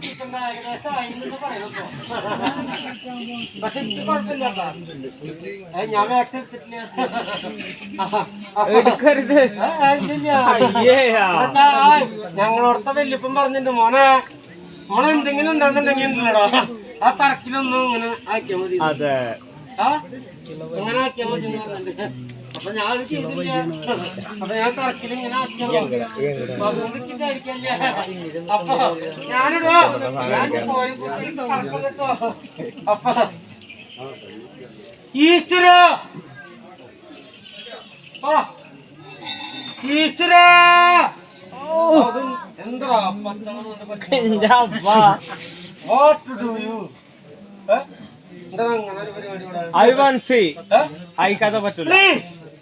ഏകദേശം പക്ഷെ കുഴപ്പമില്ല ഞാൻ വാക്സിൻ എടുക്കരുത് ഞങ്ങളോടത്തെ വല്യപ്പം പറഞ്ഞിട്ടുണ്ട് മോനെ മോനെ എന്തെങ്കിലും ഉണ്ടെന്നുണ്ടെങ്കിൽ ഉണ്ടല്ലോ ആ തറക്കിലൊന്നും ഇങ്ങനെ ആക്കിയാൽ മതി. അതെ. ആ? ഇങ്ങനെ ആക്കിയാ മതി അപ്പൊ ഞാൻ അത് ചെയ്തില്ല. അപ്പൊ ഞാൻ തറക്കിൽ ഇങ്ങനെ ആക്കിയാ മതി അപ്പൊ ഞാനിടോ ഞാൻ പോയി കുത്തി കറക്കം കേട്ടോ അപ്പൊ ഈശ്വര. ഈശ്വര എന്താ? വാട്ട് ഡു യു എന്താ അങ്ങനെ ഒരു പരിപാടി ഇവിടെ? I one C. അയക്കാതെ പറ്റൂല.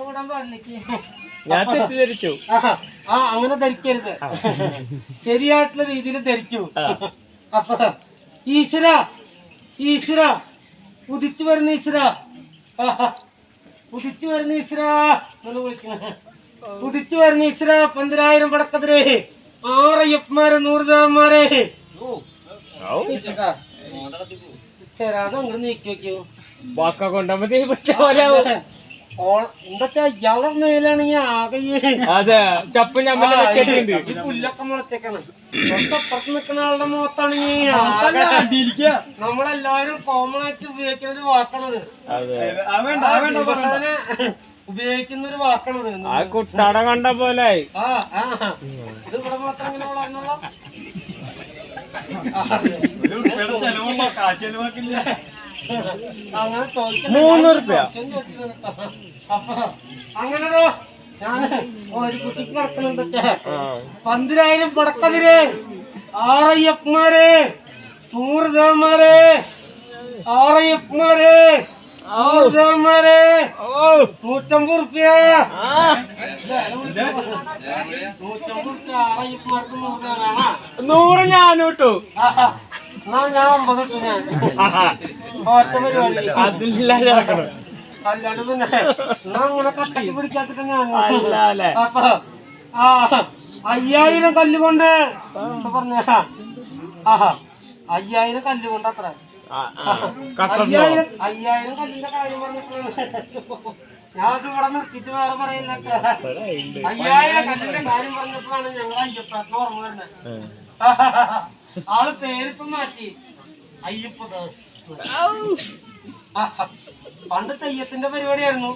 വിടാൻ പാടില്ലേക്ക് ഞാൻ തെറ്റിദ്ധരിച്ചു ആ, അങ്ങനെ ധരിക്കരുത് ശരിയായിട്ടുള്ള രീതിയിൽ ധരിക്കൂ. അപ്പൊ ഈശ്വര ഈശ്വര ഉദിച്ചു വരുന്ന ഈശ്വര. ഉദിച്ചു വരുന്ന ഈശ്വര എന്ന് വിളിക്കണ ഉദിച്ചു വരുന്ന ഈശ്വര പന്തിരായിരം പടക്കതിരെ ആറയ്യപ്പന്മാരെ നൂറ് ദേവന്മാരെ ചേരാതെ അങ്ങനെ നീക്കി വെക്കൂ വാക്ക കൊണ്ടുമ്പോ തീ പിടിച്ച പോലെ ആവും. എന്താ ഇയാളെ മേലാണെങ്കിൽ ആകെ ഈ അതെ ചപ്പ് ഞമ്മന്റെ ആ, വെച്ചിട്ടുണ്ട് ഈ പുല്ലൊക്കെ മുളച്ചേക്കാണ് തൊട്ടപ്പുറത്ത് നിൽക്കുന്ന ആളുടെ മുഖത്താണെങ്കിൽ നമ്മളെല്ലാവരും കോമൺ ആയിട്ട് ഉപയോഗിക്കുന്ന ഒരു വാക്കാണത് ഉപയോഗിക്കുന്ന ഒരു വാക്കാണത്. ആ കുട്ടട കണ്ട പോലെ ഇത് ഇവിടെ മാത്രം ഇങ്ങനെ വളർന്നുള്ള മൂന്ന് റുപ്യ അങ്ങനെയോ ഒരു കുട്ടിക്ക് നടക്കുന്നുണ്ട് ആ. പന്തിരായിരം പടക്കതിര്. ആറയ്യപ്പന്മാര്. നൂറ് ദേവന്മാര് ആറയ്യപ്പന്മാര്. നൂറ് ദേവന്മാര് നൂറ്റമ്പത് റുപ്യ നൂറ്റമ്പത് റുപ്യ ആറയ്യപ്പന്മാർക്ക് നൂറ് ഞാനൂട്ടു. അതില്ല ചേർക്കണം അല്ലാണ്ട് പിന്നെ എന്നാ അങ്ങനെ കട്ടക്ക് പിടിക്കാത്തിട്ട് ഞാൻ. അല്ല അല്ലേ അപ്പൊ ആ അയ്യായിരം കല്ല് കൊണ്ട്. പറഞ്ഞ ആഹാ അയ്യായിരം അത്ര. അയ്യായിരം അയ്യായിരം കല്ലിന്റെ കാര്യം പറഞ്ഞപ്പോഴാണ് അത് ഇവിടെ നിർത്തിട്ട് വേറെ പറയില്ല അയ്യായിരം കല്ലിന്റെ കാര്യം പറഞ്ഞപ്പോഴാണ് ഞങ്ങൾ അയ്യപ്പേട്ടനെ ഓർമ്മ വരുന്നത്. ആൾ പേരിപ്പം മാറ്റി. അയ്യപ്പദാസ്. പണ്ട് തെയ്യത്തിന്റെ പരിപാടിയായിരുന്നു.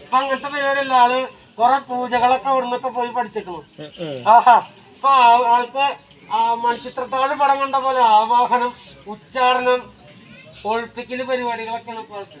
അപ്പൊ അങ്ങനത്തെ പരിപാടിയല്ല ആൾ കൊറേ പൂജകളൊക്കെ അവിടെ നിന്നൊക്കെ പോയി പഠിച്ചേക്കണു. ആഹാ അപ്പൊ ആൾക്ക് ആ മൺചിത്രത്താഴ് പടം കണ്ട പോലെ ആവാഹനം ഉച്ചാടനം ഒഴിപ്പിക്കൽ പരിപാടികളൊക്കെയാണ് ഇപ്പൊ ആൾക്ക്.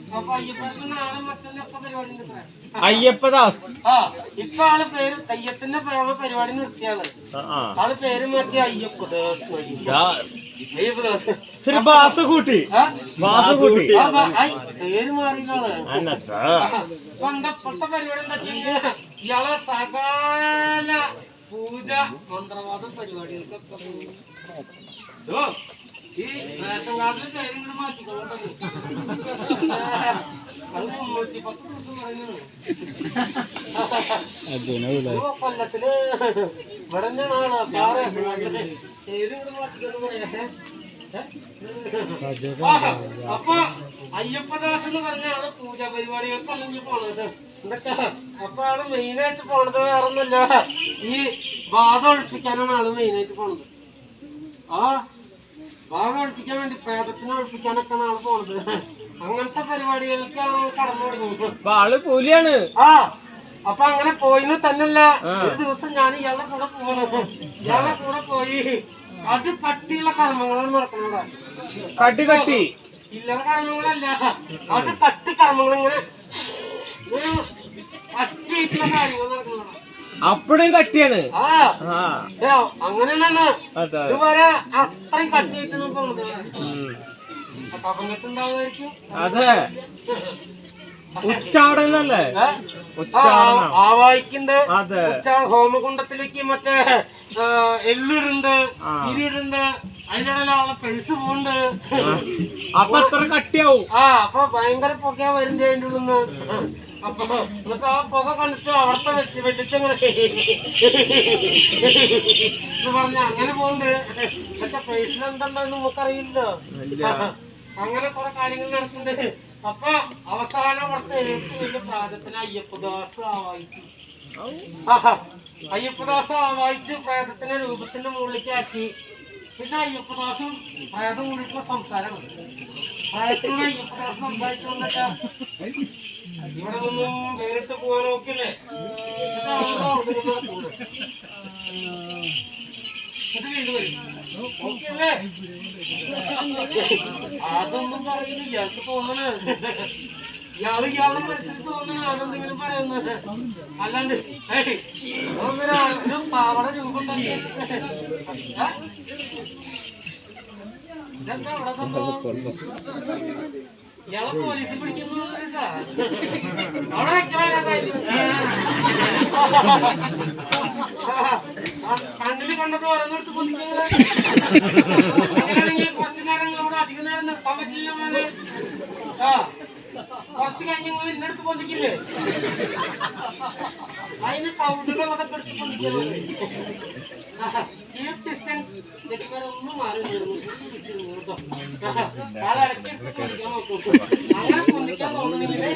അയ്യപ്പദാസ്. ഇപ്പൊ ആൾ പേര് തെയ്യത്തിന്റെ പേര് പരിപാടി നിർത്തിയാണ്. ആൾ പേര് മാറ്റി അയ്യപ്പദാസ് അയ്യപ്പ ഇത്തിരി ബാസ് കൂട്ടി ബാസ് കൂട്ടി പേര് ദാസ്. ബന്ധപ്പെട്ട പരിപാടി എന്താ ഇയാളെ സകല പൂജ മന്ത്രവാദം പരിപാടികൾക്കൊക്കെ ഈ റേഷൻ കാർഡിൽ പേര് ഇങ്ങോട്ട് മാറ്റിക്കൊള്ളട്ടെ അത് മുന്നൂറ്റി പത്ത് ദിവസം പറയുന്നത്. ഓ, കൊല്ലത്തിൽ. ഇവിടെ തന്നെയാണ് ആൾ അപ്പൊ റേഷൻ കാർഡിൽ പേര് അയ്യപ്പദാസ് എന്ന് പറഞ്ഞ ആൾ പൂജാ പരിപാടികൾക്ക് ഇനി പോണത്. എന്തൊക്കെ? അപ്പൊ ആൾ മെയിനായിട്ട് പോണത് വേറെ ഒന്നല്ല ഈ വാദം ഒഴിപ്പിക്കാനാണ് ആൾ മെയിനായിട്ട് പോണത്. ആ? ഒഴിപ്പിക്കാൻ വേണ്ടി പ്രേതത്തിനെ ഒഴിപ്പിക്കാനൊക്കെയാണ് ആൾ പോണത്. അങ്ങനത്തെ പരിപാടികൾക്കാണ് കടന്നു തുടങ്ങിയത്. ആൾ പുലിയാണ് ആ അപ്പൊ അങ്ങനെ പോയിന്ന് തന്നല്ല ഒരു ദിവസം ഞാൻ ഇയാളുടെ കൂടെ പോകണത് ഇയാളുടെ കൂടെ പോയി അത് കട്ടിയുള്ള കർമ്മങ്ങളാണ് നടക്കുന്നത്. കട്ടി കട്ടി. ഇല്ല കർമ്മങ്ങളല്ല. അത് കട്ടി കർമ്മങ്ങൾ ഇങ്ങനെ കട്ടിയായിട്ടുള്ള കാര്യങ്ങൾ നടക്കുന്നതാണ് അപ്പഴും കട്ടിയാണ്. ആ. അങ്ങനെയാണ് അതെ. ഇതുവരെ അത്രയും കട്ടിയായിട്ടാണ് പോകുന്നത് ഉം. അതെ. ഉച്ചാടനല്ലേ? ആവായിക്കുണ്ട് ഹോമകുണ്ടത്തിലേക്ക് മറ്റേ എല്ലുരുണ്ട് ഇരുണ്ട് ഇടയിൽ ആളെ പെഴുസ് പോകുന്നുണ്ട് അപ്പൊ അത്ര കട്ടിയാവും. ആ അപ്പൊ ഭയങ്കര പൊക്കെയാ വരുന്നേ അതിന്റെ ഉള്ളിൽ നിന്ന് അപ്പൊ എന്നിട്ട് ആ പുക കണ്ടിട്ട് അവിടുത്തെ വെച്ച് പറഞ്ഞ അങ്ങനെ പോണ്ട് പക്ഷെ പെഴുസിൽ എന്തുണ്ടെന്ന് നമുക്കറിയില്ലോ. അങ്ങനെ കുറെ കാര്യങ്ങൾ നടക്കുന്നുണ്ട് അപ്പൊ അവസാനം അവിടുത്തെ ഏറ്റവും വലിയ പ്രാജത്തിന് അയ്യപ്പദാസ് ആവായിച്ചു. അയ്യപ്പദാസ് ആവായിച്ച് പ്രേതത്തിന്റെ രൂപത്തിന്റെ മുകളിലേക്ക് ആക്കി പിന്നെ അയ്യപ്പദാസും പ്രേതം കൂടിയിട്ടുള്ള സംസാരമാണ് ഇവിടെ നിന്നും വേറിട്ട് പോകാൻ നോക്കില്ലേ എന്നിട്ട് അവരുടെ അവിടുന്ന് ഇങ്ങോട്ട് പോകുന്നു. എന്നിട്ട് വീണ്ടും വരും. ഓക്കെയല്ലേ? അതൊന്നും പറയുന്നില്ല ഇയാൾക്ക് തോന്നണ് ഇയാൾ ഇയാളുടെ മനസ്സിൽ തോന്നണ അതെന്തെങ്കിലും പറയുന്നത് അല്ലാണ്ട് പാവട രൂപം കണ്ണിൽ കണ്ടത് ഓരോന്നെടുത്ത് പൊന്നിക്കുന്നത് അങ്ങനെയാണെങ്കിൽ കുറച്ചു നേരം ഇവിടെ അധിക നേരം നിർത്താൻ പറ്റില്ല ആ കുറച്ച് കഴിഞ്ഞ് അടുത്ത് പൊന്നിക്കില്ലേ അതിന് കൗണ്ടർ അതൊക്കെ എടുത്ത് പൊന്നിക്കുന്നത് കീപ് ഡിസ്റ്റൻസ് ഒന്നും മാറി നിന്നു കേട്ടോ ആളെ ഇടയ്ക്ക് എടുത്ത് പൊന്നിക്കാൻ നോക്കും അങ്ങനെ പൊന്നിക്കാൻ തോന്നുന്നില്ലേ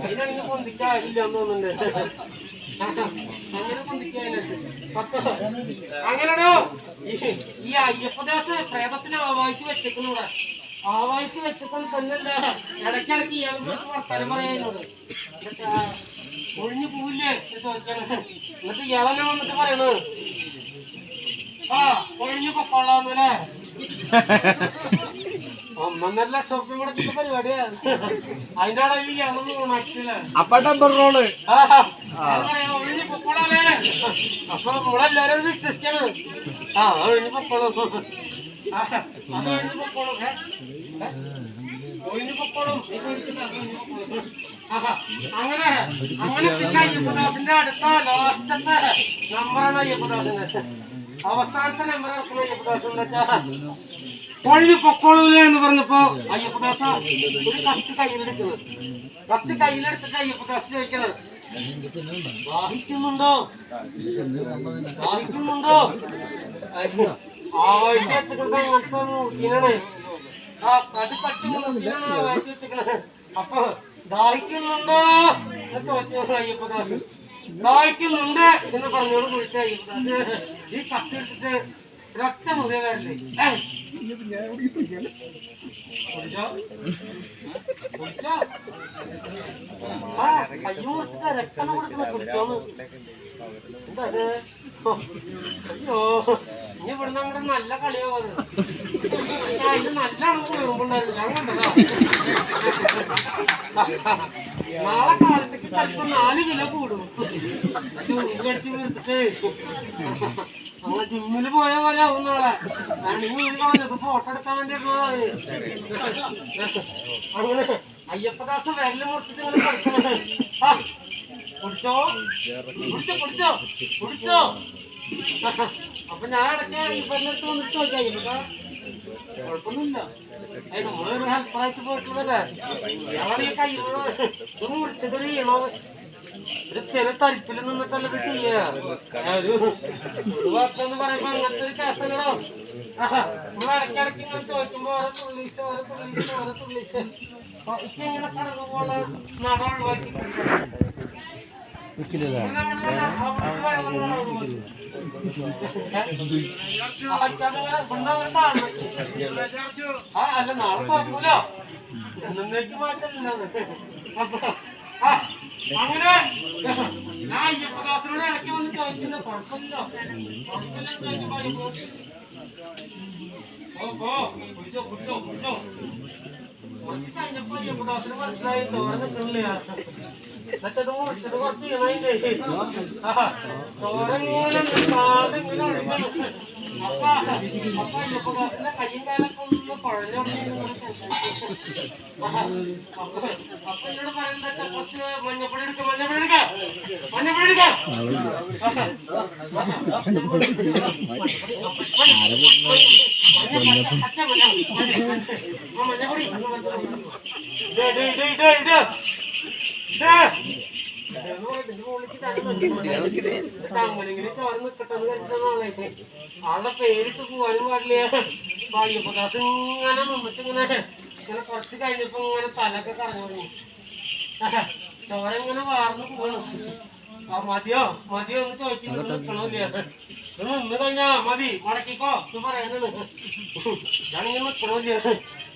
അതിനാണെങ്കിൽ പൊന്തിക്കാറില്ല എന്ന് തോന്നുന്നുണ്ട് അങ്ങനെ പൊന്തിക്കാനുണ്ട് അങ്ങനെടോ ഈ- അയ്യപ്പദാസ് പ്രേതത്തിനെ ആവാഹിച്ച് വെച്ചേക്കുന്നൂടെ ആവാഹിച്ച് വെച്ചപ്പോൾ തന്നല്ല ഇടയ്ക്കിടയ്ക്ക് ഇയാൾക്ക് ഒഴിഞ്ഞു പോവില്ലേ എന്നിട്ട് ഇയാളെന്നെ വന്നിട്ട് പറയണത് ഒന്നൊന്നര ലക്ഷം റുപ്യ കൊടുക്കുന്ന പരിപാടിയാ. അതിന്റെ ഇടയിൽ ഇയാളൊന്നും ഓണാക്കില്ല അപ്പൊ ഡബർ റോൾ അപ്പൊ നമ്മളെല്ലാരും വിശ്വസിക്കാണ്. ആ ഒഴിഞ്ഞു പൊക്കോളും അത് ഒഴിഞ്ഞു പൊക്കോളും? ഒഴിഞ്ഞു പൊക്കോളും അങ്ങനെ അങ്ങനെ പിന്നെ അയ്യപ്പദാസിന്റെ അടുത്ത ലാസ്റ്റത്തെ നമ്പറാണ് അയ്യപ്പദാസിന്റെ. അവസാനത്തെ നമ്പർ അയ്യപ്പദാസ് ഒഴിഞ്ഞു പൊക്കോളൂല എന്ന് പറഞ്ഞപ്പോ അയ്യപ്പദാസ ഒരു കത്ത് കയ്യിലെടുക്കുന്നത് കത്ത് കയ്യിലെടുത്തിട്ട് അയ്യപ്പദാസ് ചോദിക്കുന്നത് വാഹിക്കുന്നുണ്ടോ വാഹിക്കുന്നുണ്ടോ ആവാഴ്ച വെച്ചിട്ട് അങ്ങനത്തെ മുട്ടീനാണ് ആ കടി പട്ടി മുട്ടീനാണ് ആവാഴ്ച വെച്ചിക്കണത് അപ്പൊ ദാഹിക്കുന്നുണ്ടോ? എന്ന് പറഞ്ഞോട് കുളിച്ച അയ്യപ്പദാസ് ഈ കത്തി എടുത്തിട്ട് രക്തം ഇവിടുന്ന് അങ്ങോട്ട് നല്ല കളിയാവും ഇത് നല്ല കുളിർമ്പുണ്ടായിരുന്നു ഞാൻ കണ്ടതാ. നാളെ കാലത്തേക്ക് ചിലപ്പോ നാല് കിലോ കൂടും. കടിച്ച് വീർത്തിട്ട് നമ്മളെ ജിമ്മിൽ പോയ പോലെ ആവും നാളെ. കളഞ്ഞത് ഫോട്ടോ എടുക്കാൻ വേണ്ടി ഇരുന്നതാണ് അങ്ങനെ അയ്യപ്പദാസ് വിരൽ മുറിച്ചിട്ട് ഇങ്ങനെ കൊടുക്കണത് ആ കുടിച്ചോ കുടിച്ചോ കുടിച്ചോ കുടിച്ചോ അപ്പൊ ഞാൻ ഇടയ്ക്ക് ഇവരുടെ അടുത്ത് വന്നിട്ട് ചോദിക്കാം. അയ്യപ്പദാ കുഴപ്പമൊന്നുമില്ല. ഏയ് നമ്മളൊരു ഹെൽപ്പറായിട്ട് പോയിട്ടുള്ളതല്ലേ കൈ ഒന്ന് മുറിച്ചിട്ട് ചെയ്യണോ ഒരു ചെറിയ തരിപ്പിൽ നിന്നിട്ടല്ല ഒരു ഒരു വാക്കെന്ന് പറയുമ്പോ അങ്ങനത്തെ ഒരു കേസല്ലടോ നമ്മൾ ഇടയ്ക്കിടയ്ക്ക് ഇങ്ങനെ ചോദിക്കുമ്പോ ഓരോ തുള്ളീസ് ഓരോ തുള്ളീസ് ഓരോ ഇപ്പൊ ഇങ്ങനെ കടന്നു പോണ നട ഒഴിവാക്കി അങ്ങനെ ഞാൻ അയ്യപ്പദാസനോട് ഇടയ്ക്ക് വന്ന് ചോദിക്കുന്ന കുഴപ്പമില്ല കുഴപ്പമില്ല എന്ന് ചോദിക്കുമ്പോ അയ്യപ്പ ഓ പോ കുടിച്ചോ കുടിച്ചോ കുടിച്ചോ കുറച്ച് കഴിഞ്ഞപ്പോ അയ്യപ്പദാസന് മനസ്സിലായി തോരൻ മഞ്ഞപ്പൊടി എടുക്ക മഞ്ഞപ്പൊടി എടുക്ക മഞ്ഞപ്പൊടി എടുക്ക ആളുടെ പേരിട്ട് പോവാനും പാടില്ല ഭാഗ്യപ്രകാശ് ഇങ്ങനെ നിന്നിട്ട് ഇങ്ങനെ കുറച്ച് കഴിഞ്ഞപ്പോ ഇങ്ങനെ തലൊക്കെ കറങ്ങി തുടങ്ങി ചോര വാർന്നു പോവാണ് ആ മതിയോ മതിയോ എന്ന് ചോദിക്കുന്നു നിൽക്കണില്ല ഇത് നിന്ന് കഴിഞ്ഞാ മതി മടക്കിക്കോ എന്ന് പറയാനാണ് ഞാനിങ്ങനെ നിൽക്കണില്ല ആഹാ